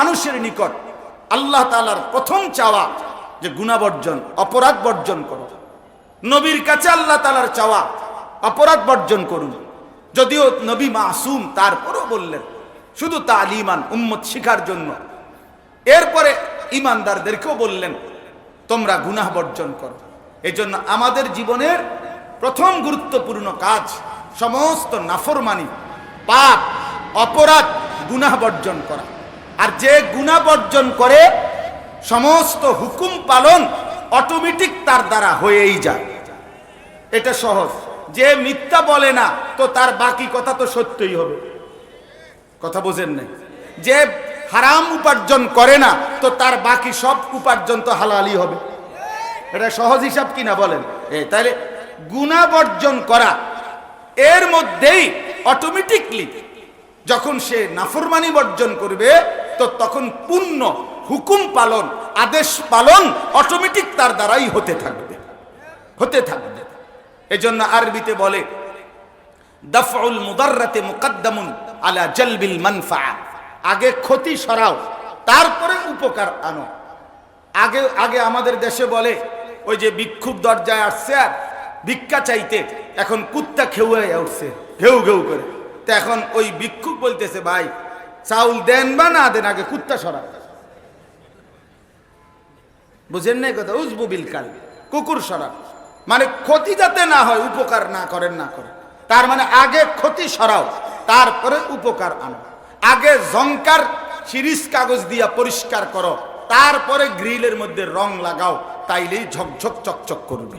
মানুষের নিকট আল্লাহ তালার প্রথম চাওয়া যে গুণাবর্জন অপরাধ বর্জন করো নবীর কাছে আল্লাহ তালার চাওয়া, অপরাধ বর্জন করুন। যদিও নবী মাসুম তারপরও বললেন, শুধু তালিমান, উম্মত শিখার জন্য। এরপরে ইমানদারদেরকেও বললেন, তোমরা গুনাহ বর্জন করো। এই জন্য আমাদের জীবনের প্রথম গুরুত্বপূর্ণ কাজ সমস্ত নাফরমানি, পাপ, অপরাধ, গুনাহ বর্জন করা। আর যে গুনাহ বর্জন করে, সমস্ত হুকুম পালন অটোমেটিক তার দ্বারা হয়েই যায়। এটা সহজ। যে মিথ্যা বলে না, তো তার বাকি কথা তো সত্যই হবে। কথা বোঝেন নাই? যে হারাম উপার্জন করে না, তো তার বাকি সব উপার্জন তো হালালি হবে। এটা সহজ হিসাব কিনা বলেন? এ তাহলে গুণা বর্জন করা, এর মধ্যেই অটোমেটিকলি যখন সে নাফরমানি বর্জন করবে তো তখন পূর্ণ হুকুম পালন, আদেশ পালন অটোমেটিক তার দ্বারাই হতে থাকবে। হতে থাকবে। এজন্য আরবিতে বলে, দফউল মুদাররাতে মুকদ্দামুন আলা জলবিল মানফা। আগে ক্ষতি সরাও, তারপরে উপকার আনো। আগে আগে আমাদের দেশে বলে, ওই যে ভিক্ষুক দরজায় আসছে আর ভিক্ষা চাইতে, এখন কুত্তা খেউয়ে উঠছে, ঘেউ ঘেউ করে। তো এখন ওই ভিক্ষুক বলতেছে, ভাই চাউল দেন বা না দেন, আগে কুত্তা সরা বুঝেন নাই কথা? উজবু বিল কাল, কুকুর সরা মানে ক্ষতি যাতে না হয়, উপকার না করেন না করেন। তার মানে আগে ক্ষতি সরাও, তারপরে উপকার আনো। আগে জঙ্কার সিরিজ কাগজ দিয়া পরিষ্কার করো, তারপরে গ্রিলের মধ্যে রং লাগাও, তাইলেই ঝকঝক চকচক করবে।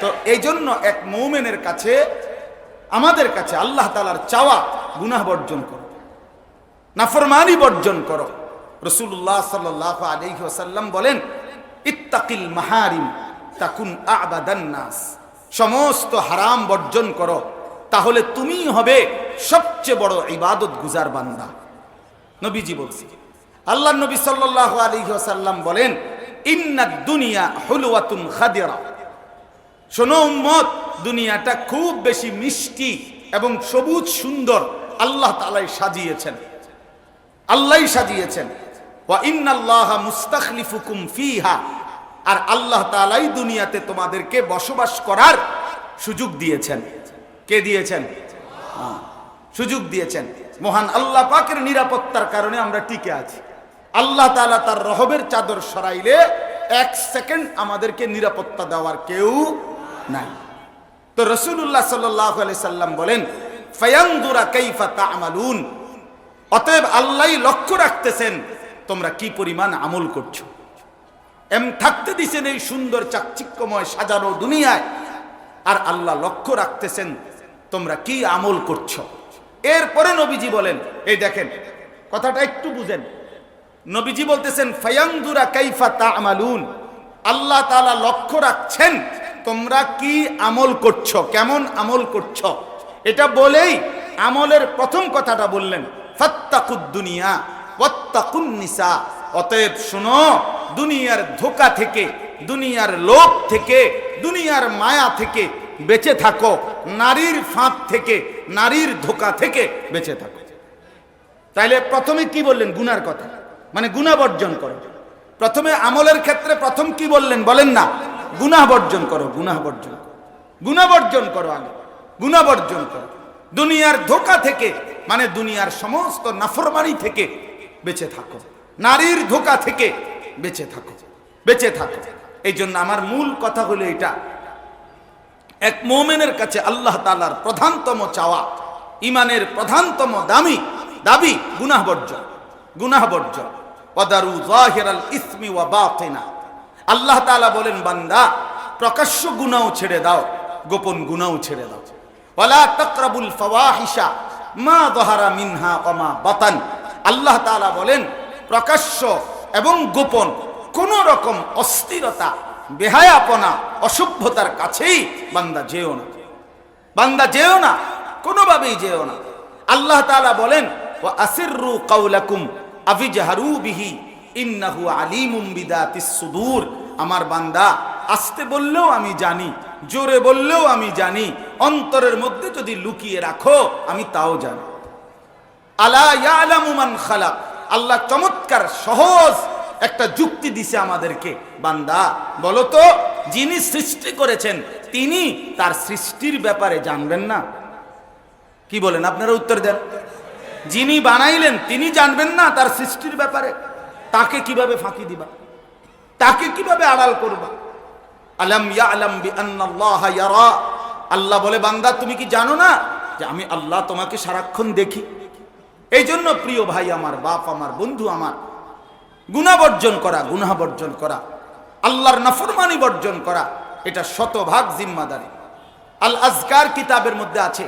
তো এই জন্য এক মৌমেনের কাছে, আমাদের কাছে আল্লাহ তালার চাওয়া গুনাহ বর্জন করো। নাফরমানি বর্জন করো। রসুল্লাহ সাল্লাহ আলহি বলেন, ইত্তাকিল মাহারিম, তাকুন আবাদান্নাস সমস্ত হারাম বর্জন করো, তাহলে তুমি হবে সবচেয়ে বড় ইবাদত গুজার বান্দা। নবীজি বলছি আল্লাহ নবী সাল্লাহ আলী সাল্লাম বলেন, ইন্না দুনিয়া হুলওয়াতুন খাদিরা। শোনো উম্মত, দুনিয়াটা খুব বেশি মিষ্টি এবং সবুজ সুন্দর আল্লাহ তালাই সাজিয়েছেন। আল্লাহ সাজিয়েছেন। ওয়া ফিহা। আর আল্লাহ তালাই দুনিয়াতে তোমাদেরকে বসবাস করার সুযোগ দিয়েছেন। কে দিয়েছেন? হ্যাঁ, সুযোগ দিয়েছেন। মহান আল্লাহ পাকের নিরাপত্তার কারণে আমরা টিকে আছি। আল্লাহ তাআলা তার রহবের চাদর সরাইলে এক সেকেন্ড আমাদেরকে নিরাপত্তা দেওয়ার কেউ নাই। তো রসুল্লাহ সাল্লাহ সাল্লাম বলেন ফয়ান্দুরা কাইফা তা'মালুন। অতএব আল্লাহ লক্ষ্য রাখতেছেন, তোমরা কি পরিমাণ আমল করছ? এম থাকতে দিছেন এই সুন্দর চাকচিক্যময় সাজানো দুনিয়ায়, আর আল্লাহ লক্ষ্য রাখতেছেন, তোমরা কি আমল করছ? এরপরে নবীজি বলেন, এই দেখেন, কথাটা একটু বুঝেন। নবীজি বলতেছেন ফায়াংদুরা কাইফা তা'মালুন। আল্লাহ তাআলা লক্ষ্য রাখছেন, তোমরা কি আমল করছ? কেমন আমল করছ? এটা বলেই আমলের প্রথম কথাটা বললেন। ফাত্তাকুদ দুনিয়া, ওয়াত্তাকুন নিসা। অতএব শুনো, দুনিয়ার ধোকা থেকে, দুনিয়ার লোভ থেকে, দুনিয়ার মায়া থেকে বেঁচে থাকো। নারীর ফাঁদ থেকে, নারীর ধোকা থেকে বেঁচে থাকো। তাইলে প্রথমে কি বললেন? গুনার কথা। মানে গুণা বর্জন করো। প্রথমে আমলের ক্ষেত্রে প্রথম কি বললেন? বলেন না। গুনাহ বর্জন করো, গুনাহ বর্জন গুনাহ বর্জন করো আগে। গুনাহ বর্জন করো। দুনিয়ার ধোকা থেকে মানে দুনিয়ার সমস্ত নাফরমানি থেকে বেঁচে থাকো। নারীর ধোকা থেকে বেঁচে থাকো বেঁচে থাকো। এই জন্য আমার মূল কথা হলো এটা। এক মোমেনের কাছে আল্লাহ তালার প্রধানতম চাওয়া ইমানের প্রধানতম দামি, দাবি গুনাহ বর্জন গুনাহ বর্জন ওয়াদারু জাহিরাল ইসমি ওয়া বাতিনা। আল্লাহ তাআলা বলেন, বান্দা, প্রকাশ্য গুনাও ছেড়ে দাও, গোপন গুনাও ছেড়ে দাও। ওয়ালা তাকরাবুল ফাওয়াহিশা মা দহারা মিনহা ওয়া মা বাতান। আল্লাহ তাআলা বলেন, প্রকাশ্য এবং গোপন কোন রকম অস্থিরতা, বেহায়াপনা, অসভ্যতার কাছেই বান্দা যেও না। বান্দা যেও না, কোনোভাবেই যেও না। আল্লাহ তাআলা বলেন, ওয়া আসিররু কাউলাকুম আফিজহারু বিহি, ইন্নাহু আলিমুম বিদাতিস সুদূর। আমার বান্দা, আসতে বললেও আমি জানি জোরে বললেও আমি জানি। অন্তরের মধ্যে যদি লুকিয়ে রাখো, আমি তাও জানি। আলা ইয়ালামু খালাক। আল্লাহ চমৎকার, সহজ একটা যুক্তি দিছে আমাদেরকে। বান্দা, বলতো, যিনি সৃষ্টি করেছেন, তিনি তার সৃষ্টির ব্যাপারে জানবেন না। কি বলেন, আপনারা উত্তর দেন। যিনি বানাইলেন, তিনি জানবেন না তার সৃষ্টির ব্যাপারে। তাকে কীভাবে ফাঁকি দিবা? তাকে কীভাবে আড়াল করবা? ইয়া আলম বি ইয়ারা। আল্লাহ বলে, বান্দা, তুমি কি জানো না যে আমি আল্লাহ তোমাকে সারাক্ষণ দেখি? এই জন্য প্রিয় ভাই আমার, বাপ আমার, বন্ধু আমার গুণা বর্জন করা, গুনাহ বর্জন করা, আল্লাহর নাফরমানি বর্জন করা, এটা শতভাগ জিম্মাদারি। আল আজকার কিতাবের মধ্যে আছে,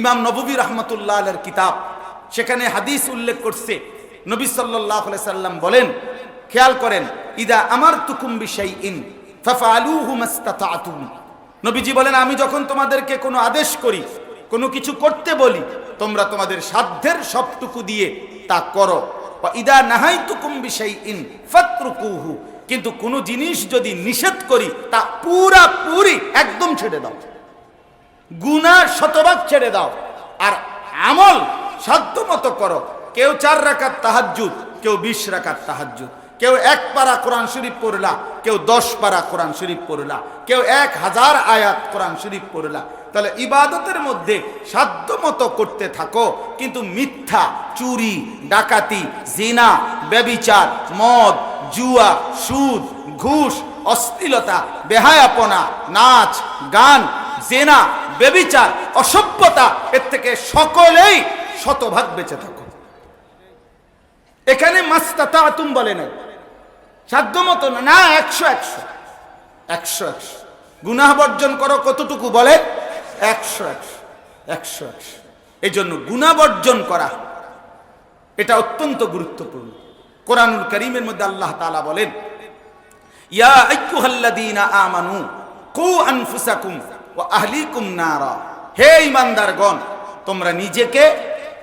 ইমাম নববী রহমতুল্লাহ আলের কিতাব, সেখানে হাদিস উল্লেখ করছে। নবী সাল্লাহ সাল্লাম বলেন, খেয়াল করেন, ইদা আমার তুকুম সেই ইন নবীজি বলেন, আমি যখন তোমাদেরকে কোনো আদেশ করি, কোনো কিছু করতে বলি, তোমরা তোমাদের সাধ্যের সবটুকু দিয়ে তা করো। ইদা নাহাই তুকুম বিষয় ইন ফাত্রুকুহু। কিন্তু কোনো জিনিস যদি নিষেধ করি, তা পুরা পুরি একদম ছেড়ে দাও। গুনা শতভাগ ছেড়ে দাও। আর আমল সাধ্য মতো করো। কেউ চার রাখার তাহাজ্জুদ, কেউ বিশ রাখার তাহাজ্জুদ। কেউ এক পারা কোরআন শরীফ পড়লা, কেউ দশ পারা কোরআন শরীফ পড়লা, কেউ এক হাজার আয়াত কোরআন শরীফ পড়লা। তাহলে ইবাদতের মধ্যে সাধ্য মতো করতে থাকো, কিন্তু মিথ্যা, চুরি, ডাকাতি, জিনা, ব্যবিচার, মদ, জুয়া, সুদ, ঘুষ, অশ্লীলতা, বেহায়াপনা, নাচ, গান, জেনা বেবিচার অসভ্যতা, এর থেকে সকলেই শতভাগ বেঁচে থাকো। এখানে মাস্তাতা আতুম বলে নাই। সাধ্য মতো না না একশো একশো। একশো একশো। গুনাহ বর্জন করো কতটুকু বলে? একশো একশো একশো একশো। এই জন্য গুণা বর্জন করা, এটা অত্যন্ত গুরুত্বপূর্ণ। কোরআনুল করিমের মধ্যে আল্লাহ তাআলা বলেন, ইয়া আইয়ুহাল্লাযীনা আমানু, কু আনফুসাকুম ওয়া আহলিকুম নারা। হে ঈমানদারগণ, তোমরা নিজেকে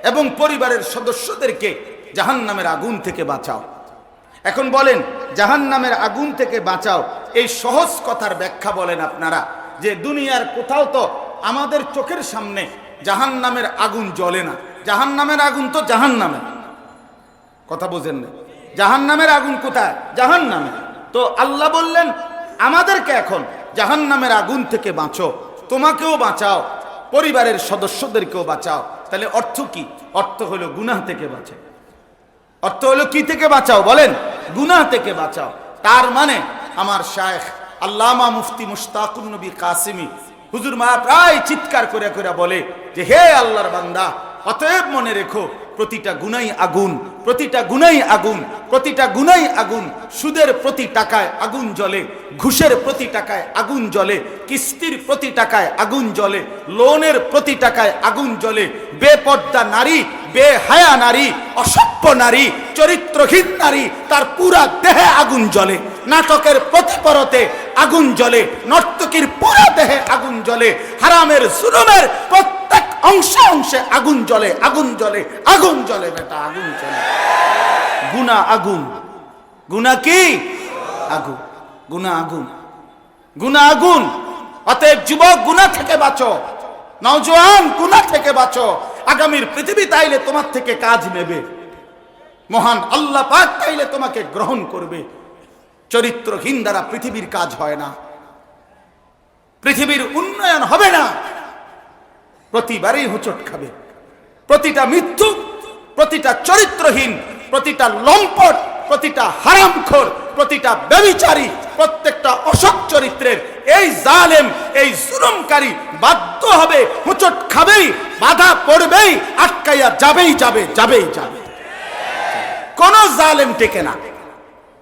এবং পরিবারের সদস্যদেরকে জাহান্নামের আগুন থেকে বাঁচাও। এখন বলেন, জাহান্নামের আগুন থেকে বাঁচাও। এই সহজ কথার ব্যাখ্যা বলেন আপনারা, যে দুনিয়ার কোথাও তো আমাদের চোখের সামনে জাহান্নামের আগুন জ্বলে না। জাহান্নামের আগুন তো জাহান্নামের কথা বোঝেন না। জাহান নামের আগুন কোথায়? জাহান নামে তো আল্লাহ বললেন, আমাদেরকে এখন জাহান নামের আগুন থেকে বাঁচো। তোমাকেও বাঁচাও, পরিবারের সদস্যদেরকেও বাঁচাও। তাহলে অর্থ কি? অর্থ হলো গুনাহ থেকে বাঁচাও অর্থ হলো কি থেকে বাঁচাও বলেন? গুনা থেকে বাঁচাও। তার মানে আমার শায়েখ আল্লামা মুফতি মুশতাকুন নবী কাসিমি হুজুর মা প্রায় চিৎকার করে করে বলে যে, হে আল্লাহর বান্দা, অতএব মনে রেখো প্রতিটা গুনাই আগুন প্রতিটা গুনাই আগুন, প্রতিটা গুনাই আগুন। সুদের প্রতি টাকায় আগুন জ্বলে, ঘুষের প্রতি টাকায় আগুন জ্বলে, কিস্তির প্রতি টাকায় আগুন জ্বলে, লোনের প্রতি টাকায় আগুন জ্বলে। বেপর্দা নারী, বেহায়া নারী, অসভ্য নারী, চরিত্রহীন নারী, তার পুরা দেহে আগুন জ্বলে। নাটকের প্রতিপরতে আগুন জ্বলে, নর্তকীর পুরা দেহে আগুন জ্বলে, হারামের সুরমের প্রত্যেক অংশে অংশে আগুন জ্বলে আগুন জ্বলে আগুন জ্বলে, বেটা, আগুন জ্বলে। গুনা আগুন। গুনা কি? আগুন। গুনা আগুন। গুনা আগুন। অতএব যুবক, গুনা থেকে বাঁচো। নওজোয়ান, গুনা থেকে বাঁচো। আগামীর পৃথিবী তাইলে তোমার থেকে কাজ নেবে। মহান আল্লাহ পাক তাইলে তোমাকে গ্রহণ করবে। চরিত্রহীন দ্বারা পৃথিবীর কাজ হয় না। পৃথিবীর উন্নয়ন হবে না। প্রতিবারই হুচট খাবে। প্রতিটা মৃত্যু প্রতিটা চরিত্রহীন, প্রতিটা লম্পট, প্রতিটা হারামখোর, প্রতিটা ব্যবিচারী, প্রত্যেকটা অসৎ চরিত্রের এই জালেম, এই জুলুমকারী বাধ্য হবে, হুচট খাবেই, বাধা পড়বেই, আটকাইয়া যাবেই যাবে যাবেই যাবে। কোন জালেম টেকে না।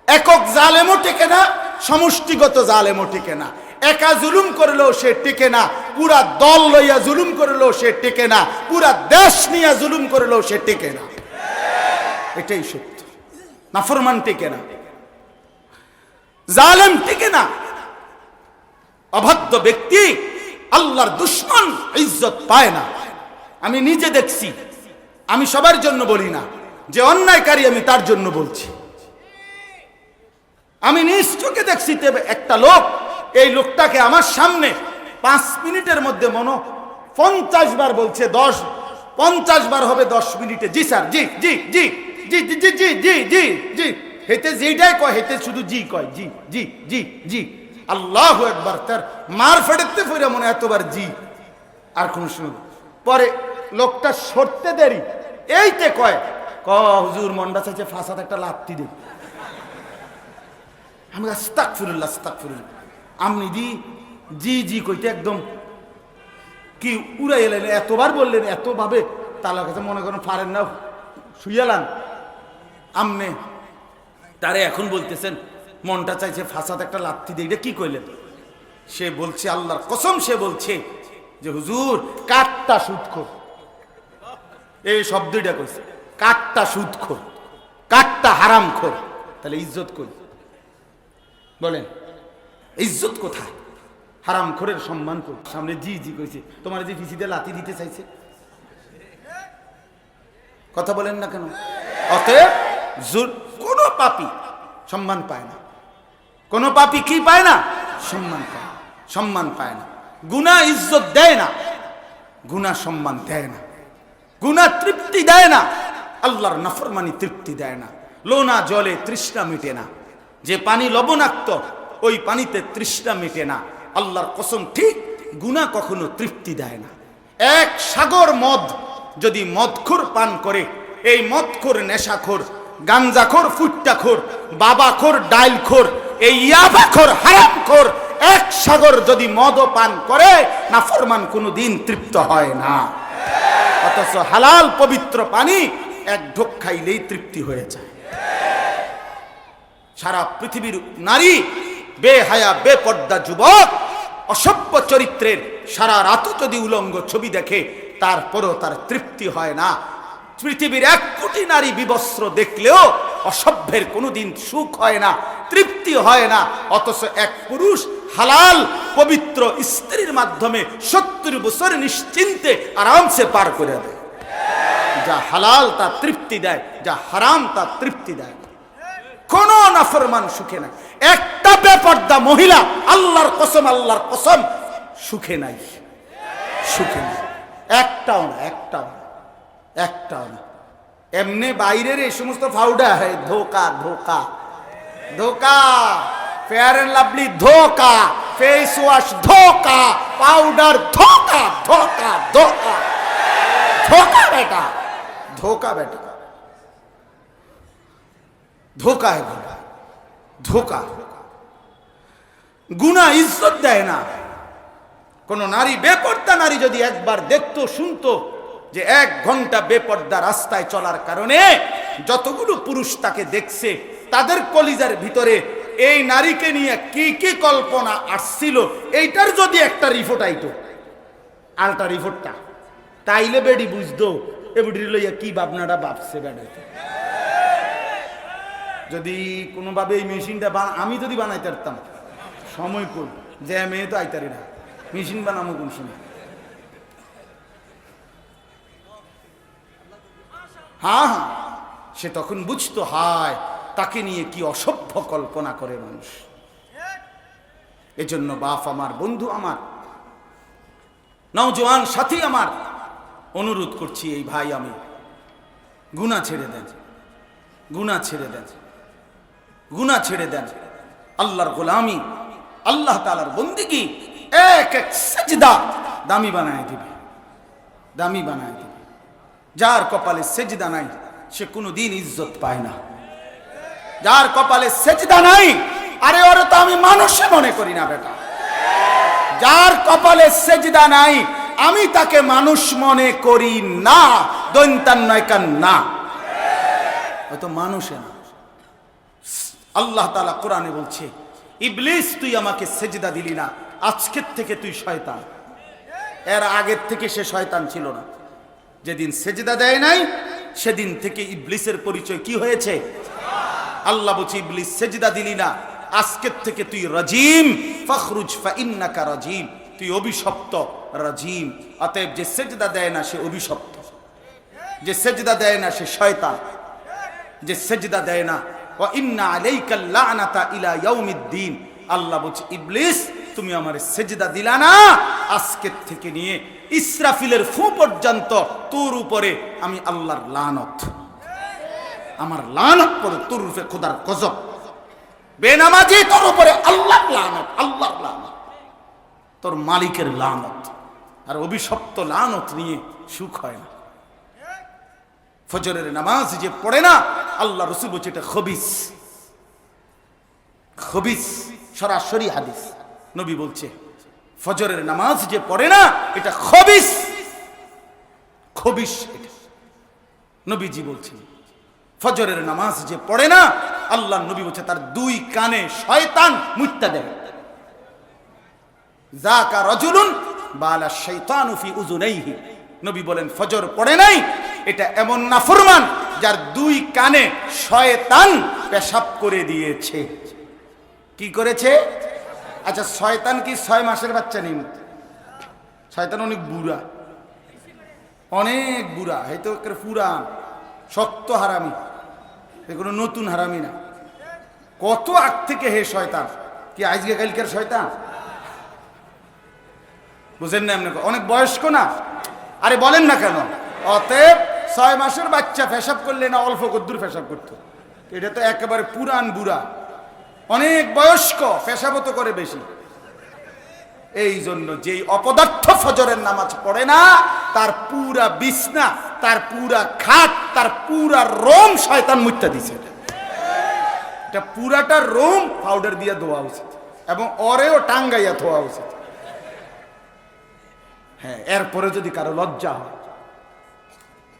একক জালেমও টেকে না, সমষ্টিগত জালেমও টেকে না। একা জুলুম করলেও সে টেকে না, পুরা দল লইয়া জুলুম করলেও সে টেকে না, পুরা দেশ নিয়ে জুলুম করলেও সে টেকে না। এটাই সত্য। নাফরমান টেকে না। জালেম টেকে না। অবাধ্য ব্যক্তি আল্লাহর দুশ্মন ইজ্জত পায় না। আমি নিজে দেখছি, আমি সবার জন্য বলি না, যে অন্যায়কারী আমি তার জন্য বলছি। আমি নিজ চোখে দেখছি একটা লোক এই লোকটাকে আমার সামনে পাঁচ মিনিটের মধ্যে মনো পঞ্চাশ বার বলছে দশ পঞ্চাশ বার হবে দশ মিনিটে জি স্যার জি জি জি জি জি জি জি জি জি জি হেতে যেটাই কয় হেতে শুধু জি কয় জি জি জি জি আল্লাহ একবার তার মার ফেড়েতে ফিরে মনে হয় এতবার জি আর কোন শুনুন পরে লোকটা সরতে দেরি এইতে কয় ক হুজুর মন্ডা চাইছে ফাঁসাতে একটা লাত্তি দে আমি আস্তাক ফিরুল্লাহ আস্তাক ফিরুল্লাহ আপনি দি জি জি কইতে একদম কি উড়াই এলেন, এতবার বললেন এত ভাবে তালার কাছে মনে করেন পারেন না শুয়ালান আমনে তারে এখন বলতেছেন, মনটা চাইছে ফাঁসাত একটা লাত্তি দিয়ে কি কইলেন? সে বলছে, আল্লাহর কসম সে বলছে যে, হুজুর, কাঠটা সুদখোর। এই শব্দটা কইছে, কাঠটা সুদখোর, কাঠটা হারাম খোর তাহলে ইজ্জত করি বলেন, ইজ্জত কোথায়? হারাম খোরের সম্মান কর সামনে জি জি কইছে। তোমার যে পিসিতে লাতি দিতে চাইছে। কথা বলেন না কেন? অতএব কোনো পাপি সম্মান পায় না। কোনো পাপি কি পায় না? সম্মান পায় না। সম্মান পায় না। গুনা ইজ্জত দেয় না। গুনা সম্মান দেয় না। গুনা তৃপ্তি দেয় না। আল্লাহর নফরমানি তৃপ্তি দেয় না। লোনা জলে তৃষ্ণা মিটে না। যে পানি লবণাক্ত, ওই পানিতে তৃষ্ণা মিটে না। আল্লাহর কসম, ঠিক গুনা কখনো তৃপ্তি দেয় না। এক সাগর মদ যদি মদখোর পান করে, এই মদখোর নেশাখোর, গাঞ্জাখোর, ফুট্টাখোর, বাবাখোর, ডাইলখোর, এই ইয়াবাখোর, হারামখোর, এক সাগর যদি মদ পান করে না ফরমান কোনো দিন তৃপ্ত হয় না। অথচ হালাল পবিত্র পানি এক ঢোক খাইলেই তৃপ্তি হয়ে যায়। সারা পৃথিবীর নারী, বেহায়া, বেপর্দা যুবক, অসভ্য চরিত্রের সারা রাত যদি উলঙ্গ ছবি দেখে, তারপরও তার তৃপ্তি হয় না। পৃথিবীর এক কোটি নারী বিবস্ত্র দেখলেও অসভ্যের কোনোদিন সুখ হয় না, তৃপ্তি হয় না। অথচ এক পুরুষ হালাল, পবিত্র স্ত্রীর মাধ্যমে সত্তর বছর নিশ্চিন্তে আরামসে পার করে দেয়। যা হালাল, তা তৃপ্তি দেয়, যা হারাম, তা তৃপ্তি দেয়। কোন নাফরমান সুখে নাই। একটা বেপর্দা মহিলা, আল্লাহর কসম আল্লাহর কসম, সুখে নাই। সুখে নাই। একটাও না একটাও না একটাও না। এমনি বাইরের এই সমস্ত ফাউডা হয় ধোকা ধোকা ধোকা। ফেয়ার অ্যান্ড লাভলি ধোকা। ফেস ওয়াশ ধোকা। পাউডার ধোকা ধোকা ধোকা। ধোকা বেটা ধোকা বেটা। ধোকায় গুণা ধোকা। গুণা ইজ্জত দেয় না। কোনো নারী বেপর্দা নারী যদি একবার দেখতো, শুনতো যে এক ঘণ্টা বেপর্দা রাস্তায় চলার কারণে যতগুলো পুরুষ তাকে দেখছে, তাদের কলিজার ভিতরে এই নারীকে নিয়ে কি কি কল্পনা আসছিল, এইটার যদি একটা রিপোর্ট আইতো। আলটা রিপোর্টটা। তাইলে বেডি বুঝতো, এ বুড়ি লইয়া কি ভাবনাটা ভাবছে বেড়াইতে। যদি কোনোভাবে এই মেশিনটা আমি যদি বানাইতে পারতাম, সময় কই? যে মেয়ে তো আইতারি না। মেশিন বানাবো কোন সময়? হ্যাঁ হ্যাঁ। সে তখন বুঝতো, হায়, তাকে নিয়ে কি অসভ্য কল্পনা করে মানুষ। এজন্য বাপ আমার, বন্ধু আমার, নওজোয়ান সাথী আমার, অনুরোধ করছি, এই ভাই আমি গুণা ছেড়ে দেন গুণা ছেড়ে দেন। গুণা ছেড়ে দেন। আল্লাহর গোলামি, আল্লাহ তালার বন্দিগি, এক এক সেজদা দামি বানায় দিবে। দামি বানায় দিবে। যার কপালে সেজদা নাই, সে কোনো দিন ইজ্জত পায় না। যার কপালে সেজদা নাই, আরে ওরে তো আমি মানুষে মনে করি না বেটা। যার কপালে সেজদা নাই, আমি তাকে মানুষ মনে করি না দৈন্তান নয় কান না হয়তো মানুষে না। আল্লাহ তালা কোরআনে বলছে, ইবলিস, তুই আমাকে সেজদা দিলি না, আজকের থেকে তুই শয়তান। এর আগের থেকে সে শয়তান ছিল না। যেদিন সেজদা দেয় নাই, সেদিন থেকে ইবলিসের পরিচয় কি হয়েছে? আল্লাহ বলছে, ইবলিস, সেজদা দিলি না, আজকের থেকে তুই রাজিম, ফখরুজ ফাইন্নাকা রাজিম। তুই অভিশপ্ত রাজিম। অতএব যে সেজদা দেয় না, সে অভিশপ্ত। যে সেজদা দেয় না, সে শয়তান। যে সেজদা দেয় না আল্লাহ বলছে, ইবলিস, তুমি আমার সেজদা দিলা না। আজকের থেকে নিয়ে ইসরাফিলের ফু পর্যন্ত তোর উপরে আমি আল্লাহর লানত। আমার লানত পড়ে তোর রূপে খোদার গজব। বেনামাজি তোর উপরে আল্লাহ লানত আল্লাহ লানত। তোর মালিকের লানত। আর অভিশপ্ত লানত নিয়ে সুখ হয় না। ফজরের নামাজ যে পড়ে না আল্লাহ রসুল বলছে এটা খবিস। খবিস, সরাসরি হাদিস। নবী বলছে, ফজরের নামাজ যে পড়ে না, এটা খবিস। খবিস এটা। নবীজি বলছেন, ফজরের নামাজ যে পড়ে না, আল্লাহ নবী বলছে তার দুই কানে শয়তান মুত্তা দেয়। জাকা রজুলুন বালা শৈতানু ফি উজুনাইহি নবী বলেন, ফজর পড়ে নাই, এটা এমন নাফরমান যার দুই কানে শয়তান পেশাব করে দিয়েছে। কি করেছে? আচ্ছা শয়তান কি ছয় মাসের বাচ্চা নেই? শয়তান অনেক বুড়া। অনেক বুড়া। হয়তো পুরান, শক্ত হারামি। কোনো নতুন হারামি না। কত আগ থেকে হে শয়তান? কি আজকে কালকের শয়তান? বুঝেন না এমনি অনেক বয়স্ক না? আরে বলেন না কেন? অতএব ছয় মাসের বাচ্চা ফেসাব করলে না অল্প কদ্দুর পেশাব করতো। এটা তো একেবারে পুরান বুড়া। অনেক বয়স্ক পেশাবত করে বেশি। এই জন্য যেই অপদার্থ ফজরের নামাজ পড়ে না, তার পুরা বিছনা, তার পুরা খাট, তার পুরা রোম শয়তান মুত্যা দিছে এটা পুরাটা রোম পাউডার দিয়ে ধোয়া উচিত এবং অরেও টাঙ্গাইয়া ধোয়া উচিত। হ্যাঁ এরপরে যদি কারও লজ্জা হয়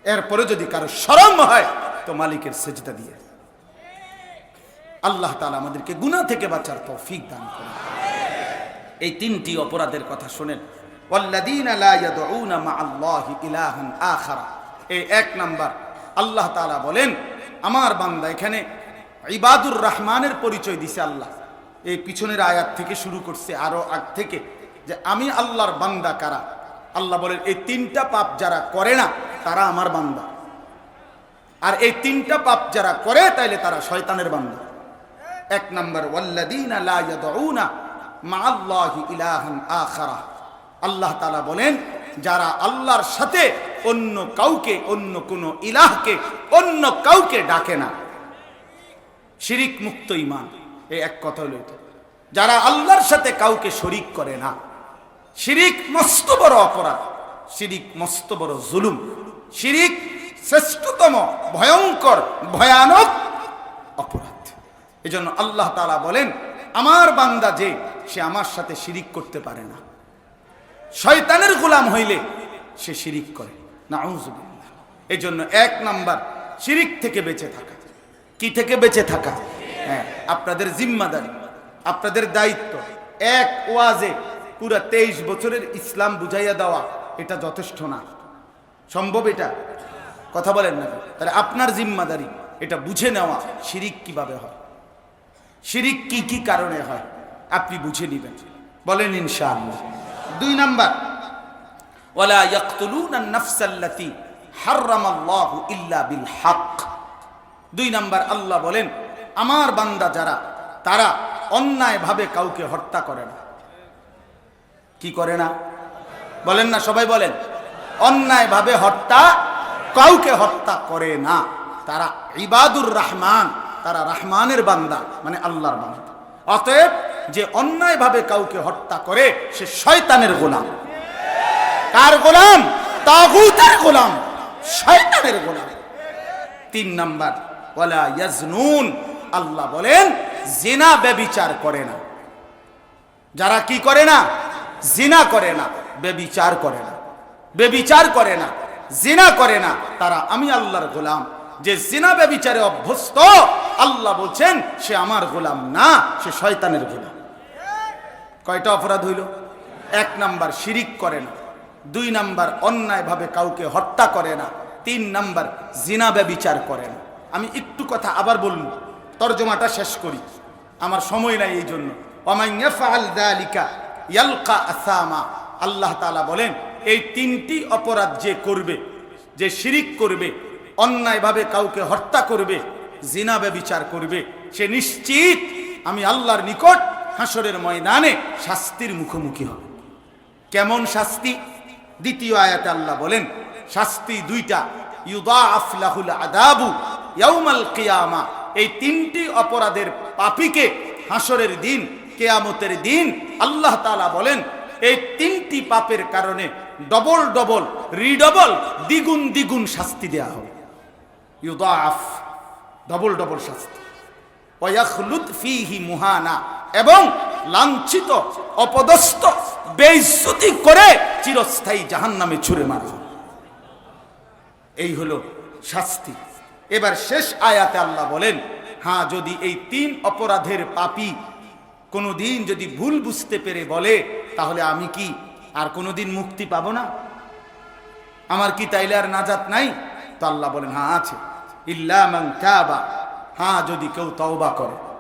এরপরে যদি কারও সরম হয়, তো মালিকের সেজদা দিয়ে। আল্লাহ তালা আমাদেরকে গুনাহ থেকে বাঁচার তৌফিক দান করেন। এই তিনটি অপরাধের কথা শোনেন। এক নাম্বার, আল্লাহ তাআলা বলেন, আমার বান্দা এখানে ইবাদুর রহমানের পরিচয় দিছে আল্লাহ। এই পিছনের আয়াত থেকে শুরু করছে আরও আগ থেকে যে, আমি আল্লাহর বান্দা কারা? আল্লাহ বলেন, এই তিনটা পাপ যারা করে না তারা আমার বান্দা। আর এই তিনটা পাপ যারা করে, তাইলে তারা শয়তানের বান্দা। এক নম্বর আল্লাহ তাআলা বলেন, যারা আল্লাহর সাথে অন্য কাউকে, অন্য কোন ইলাহকে, অন্য কাউকে ডাকে না। শিরিক মুক্ত ইমান এই এক কথা হলো যারা আল্লাহর সাথে কাউকে শরিক করে না, শিরিক মস্ত বড় অপরাধ, শিরিক মস্ত বড় জুলুম। শিরিক শ্রেষ্ঠতম, ভয়ঙ্কর, ভয়ানক অপরাধ। এজন্য আল্লাহ তালা বলেন, আমার বান্দা যে, সে আমার সাথে শিরিক করতে পারে না। শয়তানের গোলাম হইলে সে শিরিক করে। না এই জন্য এক নাম্বার, শিরিক থেকে বেঁচে থাকা। কি থেকে বেঁচে থাকা? হ্যাঁ আপনাদের জিম্মাদারি, আপনাদের দায়িত্ব। এক ওয়াজে পুরা তেইশ বছরের ইসলাম বুঝাইয়া দেওয়া, এটা যথেষ্ট না। সম্ভব এটা? কথা বলেন না। তাহলে আপনার জিম্মাদারি, এটা বুঝে নেওয়া শিরিক কীভাবে হয়? শিরিক কি কি কারণে হয়? আপনি বুঝে নেবেন। বলেন ইনশাআল্লাহ। দুই নাম্বার, ওয়ালা ইয়াকতুলুনা আন-নাফসাল্লাতী হাররামাল্লাহু ইল্লা বিল হক দুই নাম্বার, আল্লাহ বলেন, আমার বান্দা যারা, তারা অন্যায়ভাবে কাউকে হত্যা করে না। কি করে না? বলেন না, সবাই বলেন। অন্যায়ভাবে হত্যা কাউকে হত্যা করে না। তারা ইবাদুর রহমান, তারা রহমানের বান্দা মানে আল্লাহর বান্দা। অতএব যে অন্যায়ভাবে কাউকে হত্যা করে, সে শয়তানের গোলাম। কার গোলাম? তাগুতের গোলাম। শয়তানের গোলাম। তিন নাম্বার, ওয়ালা ইয়াজনুন। আল্লাহ বলেন, জিনা ব্যবিচার করে না। যারা কি করে না? জিনা করে না বেবিচার করে না। বেবিচার করে না, জিনা করে না। তারা, আমি আল্লাহর গোলাম। যে জিনা বেবিচারে অভ্যস্ত, আল্লাহ বলছেন, সে আমার গোলাম না, সে শয়তানের গোলাম। কয়টা অপরাধ হইল? এক নাম্বার শিরিক করে না, দুই নাম্বার অন্যায়ভাবে কাউকে হত্যা করে না, তিন নাম্বার জিনা ব্যবিচার করে না। আমি একটু কথা আবার বলুন তর্জমাটা শেষ করি। আমার সময় নাই এই জন্য। আল্লাহ বলেন এই তিনটি অপরাধ যে করবে, যে শিরিক করবে, অন্যায়ভাবে কাউকে হত্যা করবে, জিনা ব্যবিচার করবে, সে নিশ্চিত আমি আল্লাহর নিকট হাসরের ময়দানে শাস্তির মুখোমুখি হবে। কেমন শাস্তি? দ্বিতীয় আয়াতে আল্লাহ বলেন, শাস্তি দুইটা ইউদা আফলাহুল আদাবু ইয়াউমাল কিয়ামা। এই তিনটি অপরাধের পাপীকে হাসরের দিন, কেয়ামতের দিন আল্লাহ তাআলা বলেন, এই তিনটি পাপের কারণে ডবল ডবল রিডবল দ্বিগুণ দ্বিগুণ শাস্তি দেয়া হবে। ইউদাফ ডবল ডবল শাস্তি। ফিহি মুহানা, এবং লাঞ্ছিত, অপদস্থ, বেইজ্জতি করে চিরস্থায়ী জাহান্নামে ছুঁড়ে মারা। এই হলো শাস্তি। এবার শেষ আয়াতে আল্লাহ বলেন হ্যাঁ যদি এই তিন অপরাধের পাপী কোনোদিন যদি ভুল বুঝতে পেরে বলে, তাহলে আমি কি আর কোনোদিন মুক্তি পাব না। আমার কি তাইলে আর নাজাত নাই? তো আল্লাহ বলেন হ্যাঁ আছে। ইল্লা মান কাবা হ্যাঁ যদি কেউ তওবা করে।